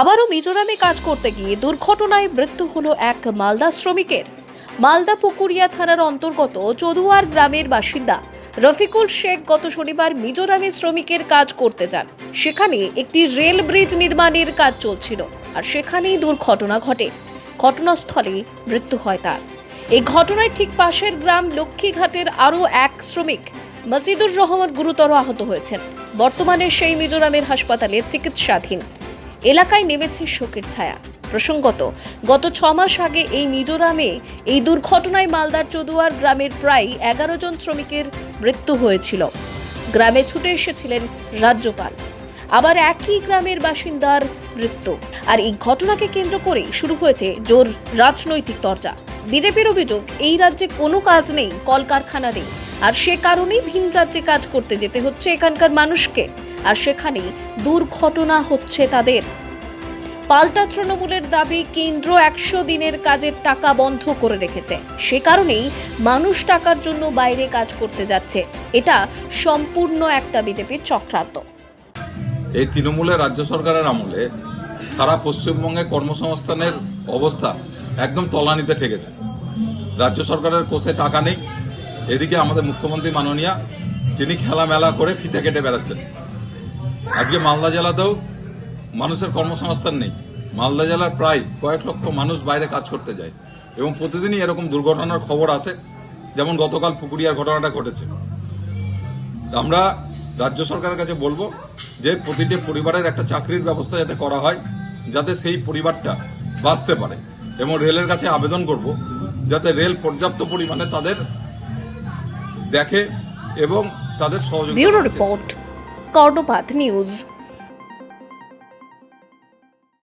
আবারও মিজোরামে কাজ করতে গিয়ে দুর্ঘটনায় মৃত্যু হলো এক মালদা শ্রমিকের। মালদা পুকুরিয়া থানার অন্তর্গত চদুয়ার গ্রামের বাসিন্দা রফিকুল শেখ গত শনিবার মিজোরামে শ্রমিকের কাজ করতে যান। সেখানে একটি রেল ব্রিজ নির্মাণের কাজ চলছিল আর সেখানেই দুর্ঘটনা ঘটে। ঘটনাস্থলে মৃত্যু হয় তার। এই ঘটনায় ঠিক পাশের গ্রাম লক্ষ্মীঘাটের আরও এক শ্রমিক মসিদুর রহমান গুরুতর আহত হয়েছেন। বর্তমানে সেই মিজোরামের হাসপাতালে চিকিৎসাধীন। এলাকায় নেমেছে শোকের ছায়া। প্রসঙ্গত, গত ছ মাস আগে এই মিজোরামে এই দুর্ঘটনায় মালদার চদুয়ার গ্রামের প্রায় এগারো জন শ্রমিকের মৃত্যু হয়েছিল। গ্রামে ছুটে এসেছিলেন রাজ্যপাল। আবার একই গ্রামের বাসিন্দার মৃত্যু। আর এই ঘটনাকে কেন্দ্র করেই শুরু হয়েছে জোর রাজনৈতিক চর্চা বিজেপির অভিযোগ, এই রাজ্যে কোনো কাজ নেই, কলকারখানা নেই। আর সে কারণেই ভিন রাজ্যে কাজ করতে যেতে হচ্ছে এখানকার মানুষকে। আর সেখানেই দুর্ঘটনা হচ্ছে তাদের। পাল্টা তৃণমূলের দাবি, কেন্দ্র একশো দিনের কাজের টাকা বন্ধ করে রেখেছে। সে কারণেই মানুষ টাকার জন্য বাইরে কাজ করতে যাচ্ছে। এটা সম্পূর্ণ একটা বিজেপির চক্রান্ত। এই তৃণমূলের রাজ্য সরকারের আমলে সারা পশ্চিমবঙ্গে কর্মসংস্থানের অবস্থা একদম তলানিতে ঠেকেছে। রাজ্য সরকারের কোষে টাকা নেই। এদিকে আমাদের মুখ্যমন্ত্রী মাননীয়া, তিনি খেলামেলা করে ফিতে কেটে বেড়াচ্ছেন। আজকে মালদা জেলাতেও মানুষের কর্মসংস্থান নেই। মালদা জেলার প্রায় কয়েক লক্ষ মানুষ বাইরে কাজ করতে যায় এবং প্রতিদিনই এরকম দুর্ঘটনার খবর আসে যেমন গতকাল পুকুরিয়ার ঘটনাটা ঘটেছে। আমরা রাজ্য সরকারের কাছে বলব যে প্রতিটি পরিবারের একটা চাকরির ব্যবস্থা যাতে করা হয় যাতে সেই পরিবারটা বাঁচতে পারে। এবং রেলের কাছে আবেদন করব যাতে রেল পর্যাপ্ত পরিমাণে তাদের দেখে এবং তাদের সহযোগিতা রিপোর্ট। कॉटोपाथ न्यूज़